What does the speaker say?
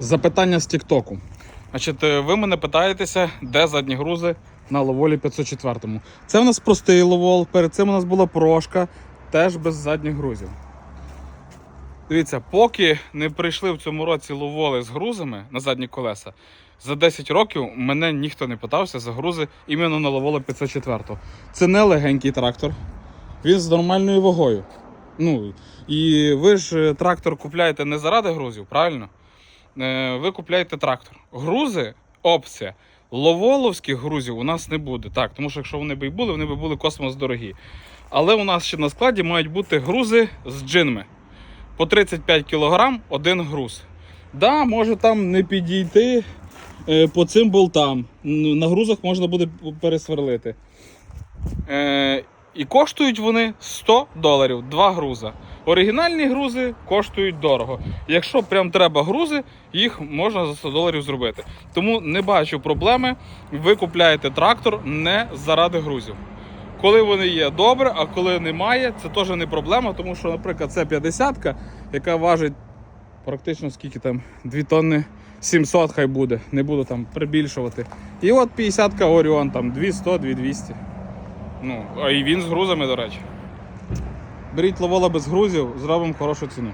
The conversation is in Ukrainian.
Запитання з Тіктоку. Значить, е, ви мене питаєтеся, де задні грузи на ловолі 504. Це у нас простий ловол, перед цим у нас була прошка, теж без задніх грузів. Дивіться, поки не прийшли в цьому році ловоли з грузами на задні колеса, за 10 років мене ніхто не питався за грузи іменно на ловоло 504. Це не легенький трактор, він з нормальною вагою. Ну, і ви ж е, трактор купляєте не заради грузів, правильно? Е, Ви купляєте трактор. Грузи опція. Ловоловських грузів у нас не буде. Так, тому що якщо вони б і були, вони б були космос дорогі. Але у нас ще на складі мають бути грузи з джинами. По 35 кг один груз. Да, може там не підійти е, по цим болтам. На грузах можна буде пересверлити. Е, і коштують вони 100 доларів, два груза. Оригінальні грузи коштують дорого. Якщо прям треба грузи, їх можна за 100 доларів зробити. Тому не бачу проблеми. Ви купляєте трактор не заради грузів. Коли вони є добре, а коли немає, це теж не проблема, тому що, наприклад, це 50-ка, яка важить практично скільки там 2 тонни 700 хай буде, не буду там прибільшувати. І от 50-ка Оріон, там 200, 2200. Ну, а і він з грузами, до речі. Беріть ловола без грузів, зробимо хорошу ціну.